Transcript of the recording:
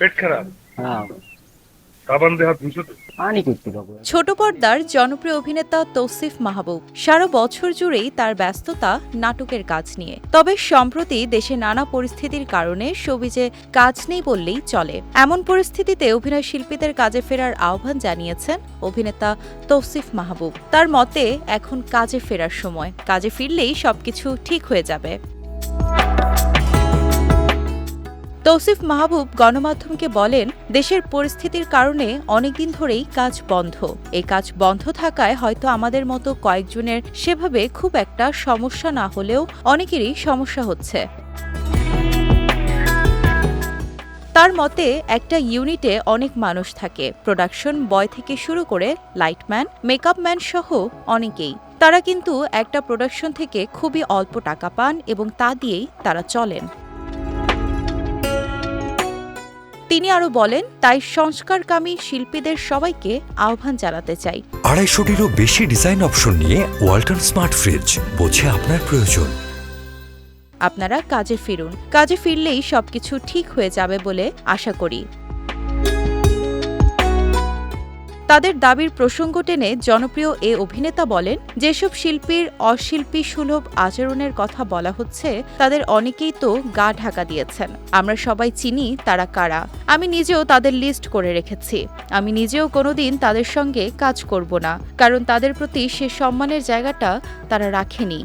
পেট খারাপ। ছোট পর্দার জনপ্রিয় অভিনেতা তৌসিফ মাহবুব সারা বছর জুড়েই তার ব্যস্ততা নাটকের কাজ নিয়ে। তবে সম্প্রতি দেশে নানা পরিস্থিতির কারণে শোবিজে কাজ নেই বললেই চলে। এমন পরিস্থিতিতে অভিনয় শিল্পীদের কাজে ফেরার আহ্বান জানিয়েছেন অভিনেতা তৌসিফ মাহবুব। তার মতে এখন কাজে ফেরার সময়। কাজে ফিরলেই সবকিছু ঠিক হয়ে যাবে। তৌসিফ মাহবুব গণমাধ্যমকে বলেন, দেশের পরিস্থিতির কারণে অনেকদিন ধরেই কাজ বন্ধ। এই কাজ বন্ধ থাকায় হয়তো আমাদের মতো কয়েকজনের সেভাবে খুব একটা সমস্যা না হলেও অনেকেরই সমস্যা হচ্ছে। তার মতে, একটা ইউনিটে অনেক মানুষ থাকে। প্রোডাকশন বয় থেকে শুরু করে লাইটম্যান, মেকআপ ম্যান সহ অনেকেই। তারা কিন্তু একটা প্রোডাকশন থেকে খুবই অল্প টাকা পান এবং তা দিয়েই তারা চলেন। তিনি আরও বলেন তাই সংস্কারকামী শিল্পীদের সবাইকে আহ্বান জানাতে চাই। আড়াইশোটিরও বেশি ডিজাইন অপশন নিয়ে ওয়ালটন স্মার্ট ফ্রিজ বোঝে আপনার প্রয়োজন। আপনারা কাজে ফিরুন। কাজে ফিরলেই সবকিছু ঠিক হয়ে যাবে বলে আশা করি। তাদের দাবির প্রসঙ্গ টেনে জনপ্রিয় এ অভিনেতা বলেন, যেসব শিল্পীর অশিল্পী সুলভ আচরণের কথা বলা হচ্ছে, তাদের অনেকেই তো গা ঢাকা দিয়েছেন। আমরা সবাই চিনি তারা কারা। আমি নিজেও তাদের লিস্ট করে রেখেছি। আমি নিজেও কোনোদিন তাদের সঙ্গে কাজ করব না, কারণ তাদের প্রতি সে সম্মানের জায়গাটা তারা রাখেনি।